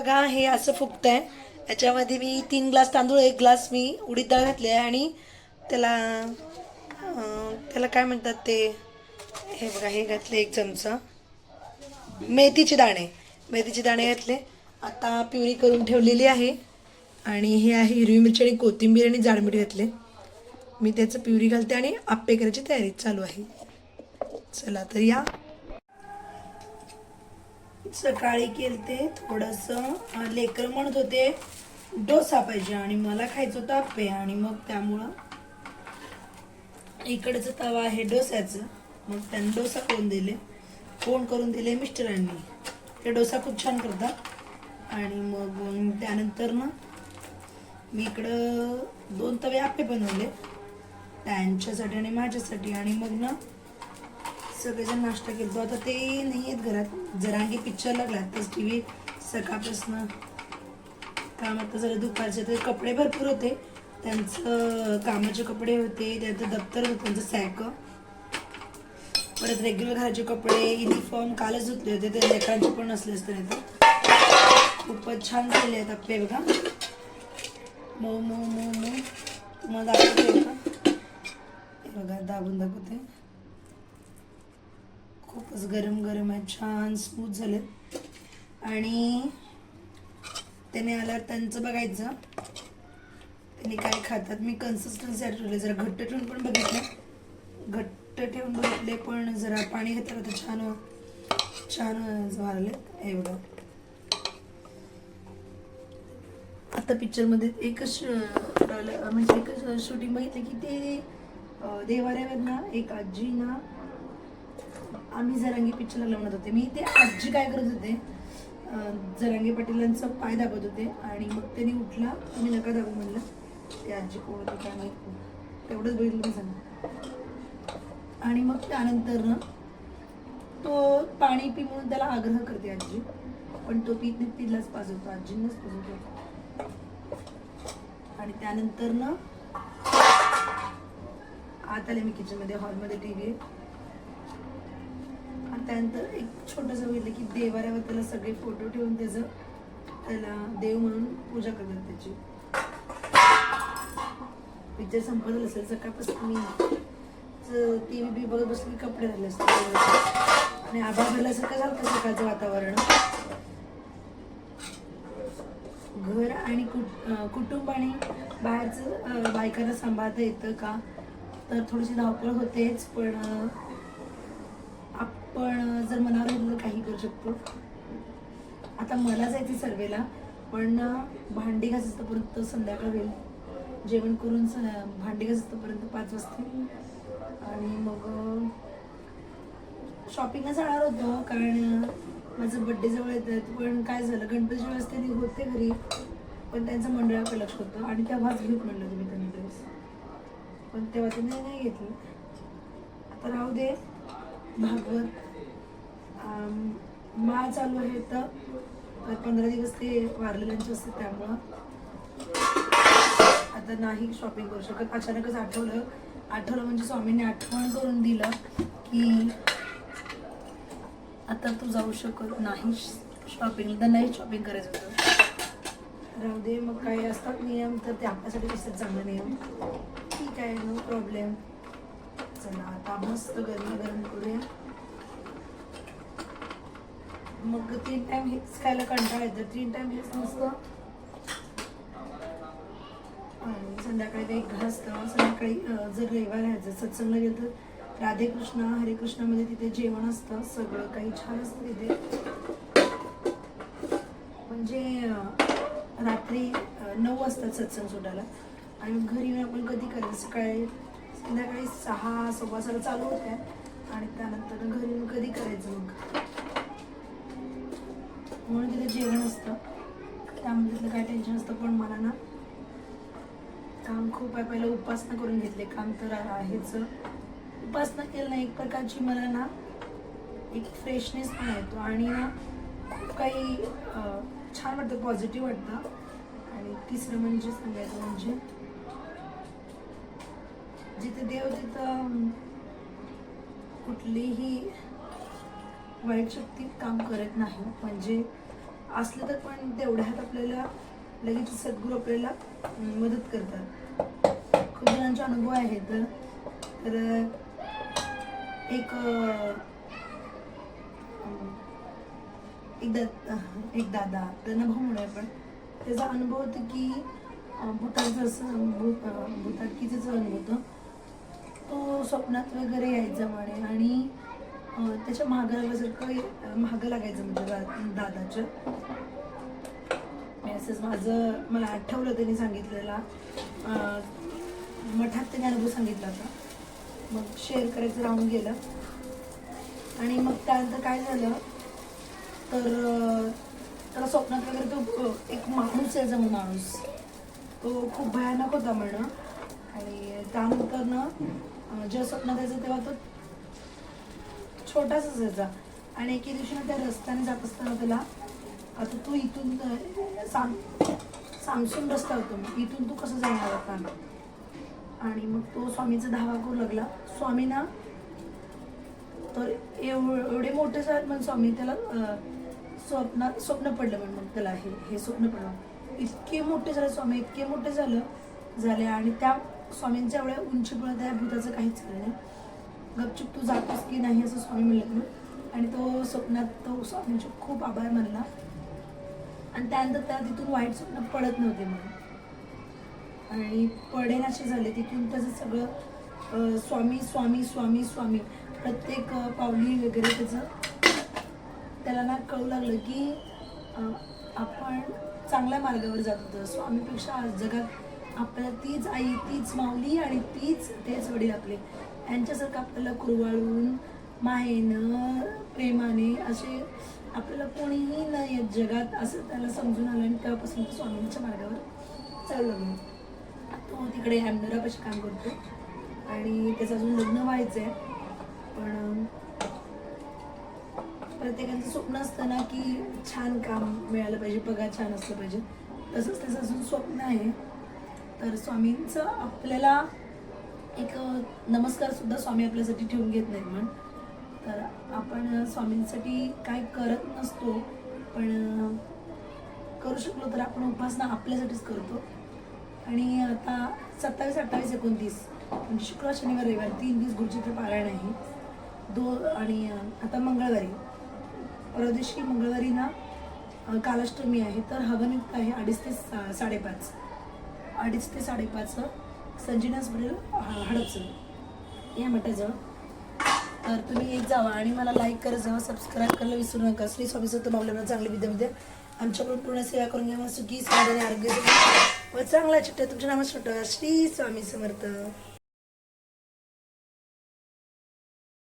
बघा हे असं फुगत आहे याच्यामध्ये मी तीन ग्लास तांदूळ एक ग्लास मी उडीद डाळ घातली आहे आणि त्याला त्याला काय म्हणतात ते हे बघा हे घातले एक चमचा. मेथीचे दाणे. मेथीचे दाणे घातले. आता प्युरी करून ठेवलेली आहे. आणि हे आहे हिरवी मिरची आणि कोथिंबीर आणि जाडमीठ घातले. मी त्याचं प्युरी घालते आणि आप्पे करायची तयारी चालू आहे. चला तर या. सकाळी केलते थोडंसं लेकर म्हणत होते डोसा पाहिजे आणि मला खायचं होतं आप्पे आणि मग त्यामुळं इकडचं तवा आहे डोस्याचं. मग त्यांनी डोसा करून दिले. फोन करून दिले? मिस्टरांनी. ते डोसा खूप छान करतात. आणि मग त्यानंतर ना मी इकडं दोन तवे आप्पे बनवले. त्यांच्यासाठी आणि माझ्यासाठी. आणि मग ना सगळेजण नाश्ता केला आता ते नाही आहेत घरात. जरांगी पिक्चर लागला. तेच टी व्ही सकाळपासून काम आता जरा दुपारचे. तर कपडे भरपूर होते. त्यांचं कामाचे कपडे होते. त्यांचं दप्तर होतं. त्यांचं सॅक परत रेग्युलर घराचे कपडे युनिफॉर्म कालच धुतले होते. ते लेकरांचे पण नसले असते नाही तर. खूपच छान झाले आहेत आपले बघा. मऊ मऊ मऊ मऊ. तुम्हाला दाखवते का बघा दाबून दाखवते. खूपच गरम गरम आहे छान स्मूथ झाले आणि त्याने आल्यावर त्यांचं बघायचं. त्यांनी काय खातात मी कन्सिस्टन्सी ठेवले जरा घट्ट ठेवून पण बघितले घट्ट ठेवून बघितले पण जरा पाणी घेतलं तर छान छान झाले हे बघा. आता पिक्चरमध्ये एकच म्हणजे एकच शूटिंग बघितलं की ते देवाऱ्यावर ना एक आजी ना आम्ही जरांगी पिक्चरला लावण्यात होते. मी ते आजी काय करत होते अं, जरांगे पाटीलांचा पाय दाबत होते आणि मग त्यांनी उठला तुम्ही नका दाबू म्हणलं. ते आजी कोण होती काय माहीत तेवढंच बघितलं मी सांगा. आणि मग त्यानंतर ना तो पाणी पी म्हणून त्याला आग्रह करते आजी. पण तो पीत नाही तिलाच पाजवतो आजींनाच पाजवतो आणि त्यानंतर ना आत आले मी किचनमध्ये हॉलमध्ये टी व्ही आहे. त्यानंतर एक छोटंसं बघितलं की देवाऱ्यावर त्याला सगळे फोटो ठेवून त्याचं त्याला देव म्हणून पूजा करतात त्याची. पिक्चर संपत असेल सकाळपासून मी टी व्ही बी बघत बसली कपडे झाले असते आणि आभा भरल्यासारखं झालं सकाळचं वातावरण. घर आणि कुट कुटुंब आणि बाहेरचं बायकांना सांभाळता येतं का? तर थोडीशी धावपळ होतेच पण आपण जर मनावर घेतलं काही करू शकतो. आता मला जायचं सर्वेला पण भांडी घासतपर्यंत संध्याकाळ होईल. जेवण करून स- भांडी घासतोपर्यंत पाच वाजतील. आणि मग शॉपिंगला जाणार होतो कारण माझं बड्डे जवळ येत आहेत पण काय झालं गणपतीच्या वेळेस त्यांनी होते घरी पण त्यांचं मंडळाकडे लक्ष होतं. आणि तेव्हाच घेऊन म्हणलं तुम्ही त्यांनी ड्रेस पण तेव्हा त्यांनी नाही घेतलं. आता राहू दे भागवत. माळ चालू आहे तर पंधरा दिवस ते वारलेल्यांचे असते त्यामुळं. आता नाही शॉपिंग करू शकत. अचानकच आठवलं. आठवलं म्हणजे स्वामींनी आठवण करून दिलं की आता तू जाऊ शकत नाही शॉपिंग तर नाही शॉपिंग करायचं होतं राहू दे मग काही असतात नियम तर ते आपल्यासाठी कसं चांगला नियम. ठीक आहे नो प्रॉब्लेम चला आता मस्त गरम गरम करूया. मग तीन टाइम हेच खायला कंटाळा येतो. तीन टाइम हेच नसतं आणि संध्याकाळी ते एक असतं. संध्याकाळी जर रविवार राहायचं सत्संगला गेलं तर राधे कृष्ण हरे म्हणजे तिथे जेवण असतं. सगळं काही छान असतं तिथे. म्हणजे रात्री नऊ वाजतात सत्संग सुटायला. आणि घरी आपण कधी करायचं? सकाळी संध्याकाळी सहा सव्वा सहा चालू होत्या. आणि त्यानंतर घरी कधी करायचं मग? म्हणून तिथे जेवण असतं. त्यामुळे तिथलं काय टेन्शन असतं पण मला ना काम खूप आहे. पहिलं उपासना करून घेतले. काम तर आहेच. उपासना केलं ना एक प्रकारची मला ना एक फ्रेशनेस पण येतो. आणि ना खूप काही छान वाटतं. पॉझिटिव्ह वाटतं. आणि तिसरं म्हणजे सांगायचं म्हणजे जिथे देव तिथं कुठलीही वाईट शक्ती काम करत नाही. म्हणजे असलं तर पण तेवढ्यात आपल्याला लगेच सद्गुरू आपल्याला मदत करतात. खूप जणांचे अनुभव आहेत तर. एक एक दा एक दादा त्यांना भाऊ म्हणूया आपण त्याचा अनुभव होता की अं, भूताचं असं भूत अं, अनुभव होतं. तो स्वप्नात वगैरे यायचा म्हणे आणि त्याच्या महाग लागल्यासारखं महाग लागायचं म्हणजे दादाच्या असंच माझं मला आठवलं त्यांनी सांगितलेला. मठात त्यांनी अनुभव सांगितला होता. मग शेअर करायचं राहून गेलं. आणि मग त्यानंतर काय झालं? तर त्याला स्वप्नात वगैरे तो एक माणूस आहे मग माणूस. तो खूप भयानक होता म्हणणं आणि त्यानंतर ना जेव्हा स्वप्न द्यायचं तेव्हा तो छोटासाच असायचा आणि एके दिवशी ना त्या रस्त्याने जात असताना त्याला आता तू इथून साम सामसून रस्ता होतो. मग इथून तू कसं जाणार होता आणि मग तो स्वामीचा धावा करू लागला. स्वामी ना तर एव एवढे मोठे साहेब मग स्वामी त्याला स्वप्नात स्वप्न पडलं म्हणून मग त्याला हे हे स्वप्न पडलं. इतके मोठे झाले स्वामी इतके मोठे झालं झाले. आणि त्या स्वामींच्या एवढ्या उंचीमुळे त्या भूताचं काहीच झालं नाही. गपचूप तू जातोस की नाही असं स्वामी म्हणलं आणि तो स्वप्नात तो स्वामींचे खूप आभार मानला. आणि त्यानंतर त्या तिथून वाईट स्वप्न पडत नव्हते मग आणि असे झाले. तिथून त्याचं सगळं स्वामी स्वामी स्वामी स्वामी प्रत्येक पावली वगैरे त्याचं त्याला ना कळू लागलं की आपण चांगल्या मार्गावर जात होतो. स्वामीपेक्षा आज जगात आपल्याला तीच आई तीच माऊली आणि तीच तेच वडील आपले. यांच्यासारखं आपल्याला कुरवाळून मायेनं प्रेमाने असे आपल्याला कोणीही नाही आहेत जगात असं त्याला समजून आलं आणि तेव्हापासून तो स्वामींच्या मार्गावर चालू लागलो तो तिकडे अहमदाबादपाशी काम करतो आणि त्याचं अजून लग्न व्हायचं आहे पण प्रत्येकाचं स्वप्न असतं ना की छान काम मिळालं पाहिजे पगार छान असलं पाहिजे. तसंच त्याचं अजून स्वप्न आहे. तर स्वामींचं आपल्याला एक नमस्कार नमस्कारसुद्धा स्वामी आपल्यासाठी ठेवून घेत नाहीत म्हण. तर आपण स्वामींसाठी काय करत नसतो पण करू शकलो तर आपण उपासना आपल्यासाठीच करतो. आणि आता सत्तावीस अठ्ठावीस एकोणतीस म्हणजे शुक्रवार शनिवार रविवार तीन दिवस गुरुचित्र पारायण आहे. दो आणि आता मंगळवारी. परवा दिवशी मंगळवारी ना कालाष्टमी आहे तर हवनयुक्त आहे अडीच ते सा- साडेपाच. अडीच ते साडेपाच संजीवन हॉस्पिटल हडपसर या मठाजवळ तर तुम्ही येत जावा आणि मला लाईक करत जावा सबस्क्राईब करायला विसरू नका. श्री स्वामी सत्त माऊलींना चांगली विद्यामध्ये आमच्याकडून पूर्ण सेवा करून घ्या. मग सुखी समाधानी आरोग्य व चांगला चिट्ट तुमच्या नामात छोटं श्री स्वामी समर्थ.